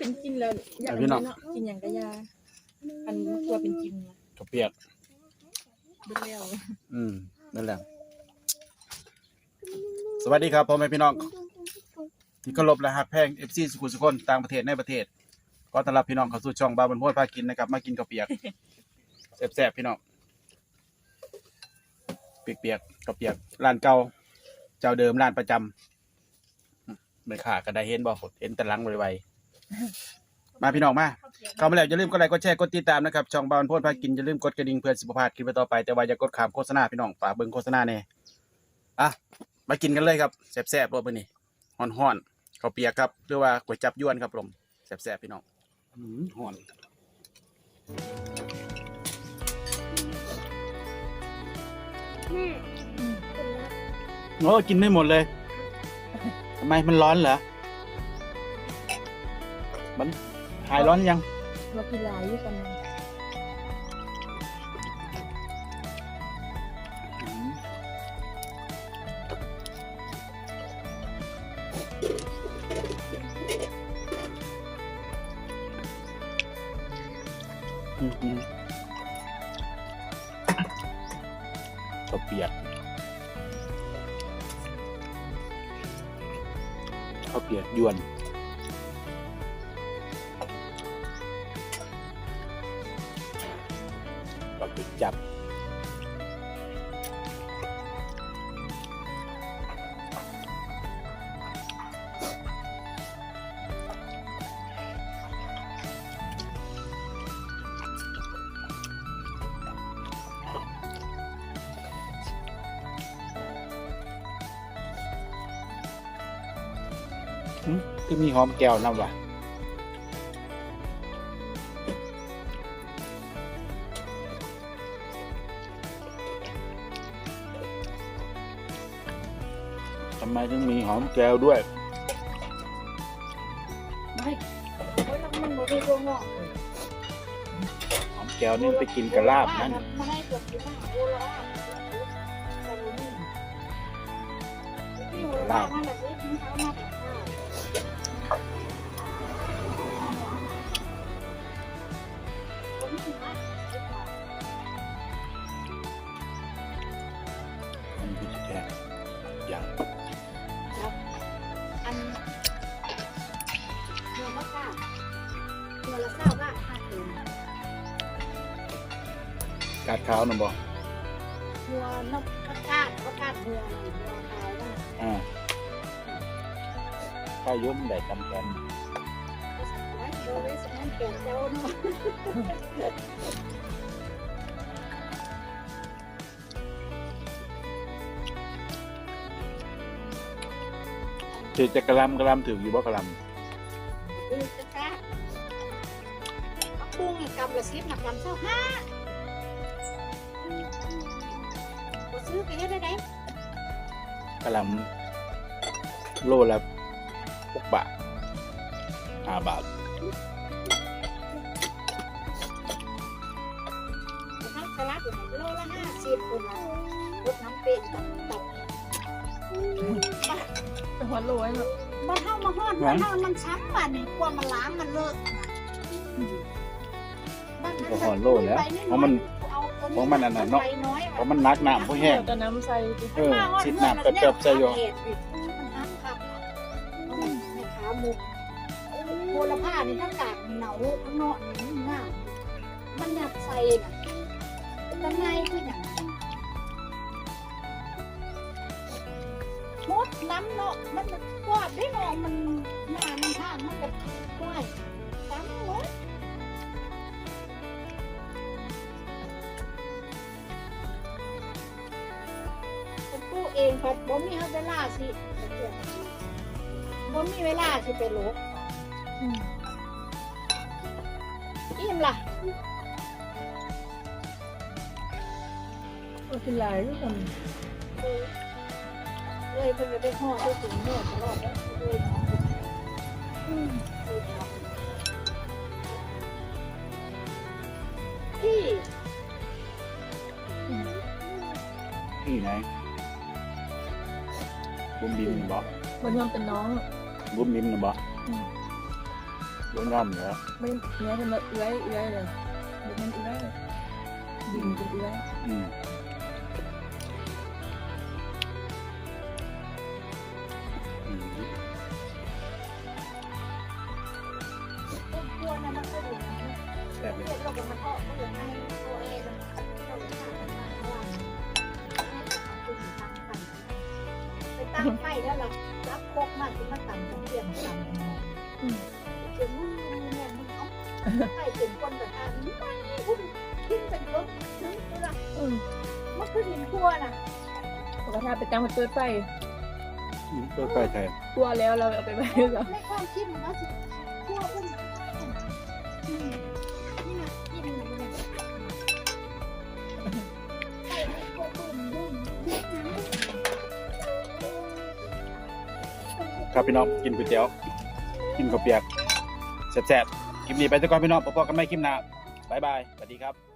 ถ้ามันเป็นกินแล้วอยากเอาพี่น้องเนาะกินอย่างกะยาอันมันกลัวเป็นกินนะกระเปียกเบิ่งแล้วอืมนั่นแหละ สวัสดีครับพ่อแม่พี่น้องที่เคารพและฮักแพงเอฟซีสุขุมสุคนต่างประเทศในประเทศ ก็ต้อนรับพี่น้องเข้าสู่ช่องบาบันพวดพากินนะครับ มากินกระเปียกแซ่บๆพี่น้องเปียกๆกระเปียกร้านเก่าเจ้าเดิมร้านประจำไม่ขาก็ได้เห็นบ่เห็นแตะลังไวๆ มาพี่น้องมา เข้ามาแล้วอย่าลืมกดไลค์กดแชร์กดติดตามนะครับ ช่องบาบันพวดพากินอย่าลืมกดกระดิ่งเพื่อสิบพลาดคลิปต่อไป แต่ว่าอย่ากดขามโฆษณาพี่น้องฝากเบิ่งโฆษณาแน่อะมากินกันเลยครับแซ่บๆรสมื้อนี้ฮ้อนๆข้าวเปียกครับหรือว่าก๋วยจับยวนครับผมแซ่บๆพี่น้องอืมฮ้อนโอ้กินไม่หมดเลยทำไมมันร้อนเหรอ มันหายร้อนยังเรากินหลายอยู่ตอนนั้นอืมอืมข้าวเปียกข้าวเปียกยวน ก็ไปจับอืมคือมีหอมแก้วนำว่ะ ทำไมถึงมีหอมแก้วด้วยไม่โอ้ยแล้วมันบ่ได้ตัวงอกหอมแก้วนี่ไปกินกับลาบนั่นไม่ได้เกือบกินมากโอ้ละลาบนั่นแหละสิกินข้าว เนื้อละเศร้าบ้างห้าคืนกาดขาวนะบ่เนื้อนกมะกาดมะกาดเนื้อเนื้อขาวบ้างอ่าข้าวยุ่มได้จำกันไว้เดี๋ยวไว้สมันเปลี่ยนเจ้าเนาะถือจะกระลำกระลำถืออยู่บ่กระลดูจะกาดมะ ปุ้งกำละสิบหนักกำเศร้าห้าก็ซื้อไปเยอะได้ไหมำกระลำโลละหกบาทห้าบาททั้งสลัดโลละห้าสิบคนละรถน้ำเป็ดตับตับเป็นหัวโลยเนาะมันเท่ามาฮอดมันเท่ามันช้ำป่ะนี่กลัวมันล้างมันเลิกนนั้น ก็หอนโลแล้วเพราะมันเพราะมันอันนั้นเนาะเพราะมันนักน้ำเพราะแห้งแต่น้ำใส่ดิเออชิดน้ำเติบๆใส่อยู่มันห้ามขับให้ขาหมุกโบราผ้านี่ถ้ากากเหนาข้างนอกนี่ง่ายมันอยากใส่น่ะทำไงคืออย่างมดน้ำเนาะมันกวาดได้เนาะมันหน้ามันท่ามันก็กวาดตามหมด เองครับผมมีเวลาสิผมมีเวลาสิไปโลกอืมอิ่มล่ะเรากินหลายอยู่ตอนนั้นเออเลยเพิ่งจะไปห่อด้วยถุงห่อตลอดแล้วเลย บุ้มบิมนะบ่มันยอมเป็นน้องบุ้มบิมนะบ่อืมโดนย่อมอยู่แล้วไม่เนื้อเป็นแบบเอื้อยเอื้อยเลยเดี๋ยวมันเอื้อยดินเป็นเอื้อยอืมอืมต้นกล้วยนะมันก็อยู่นะแซ่บเลยเรียกเราก็มาทอดก็เลยให้ตัวเองเราเลยทาน ตั้งกันไปตั้งไฟแล้วล่ะรับพกมาถึงมาตั้งเทียตั้งอืมเดี๋ยวมึงเนี่ยมึงเอาไฟเป็นคนแต่ทานมึงไปคุณกินเป็นรถถึงเวลามันคือหินทั่วน่ะปกติไปจังมันเปิดไฟอืมตัวใกล้ใช่วแล้วเราเอาไปไว้ด้วยกันในความคิดมันว่าสิทั่วพุ่งอืมนี่นะกินมัน ครับพี่น้องกินก๋วยเตี๋ยว กินข้าวเปียกแซ่บๆคลิปนี้ไปสักก่อนพี่น้องพบกันใหม่คลิปหน้าบ๊ายบายสวัสดีครับ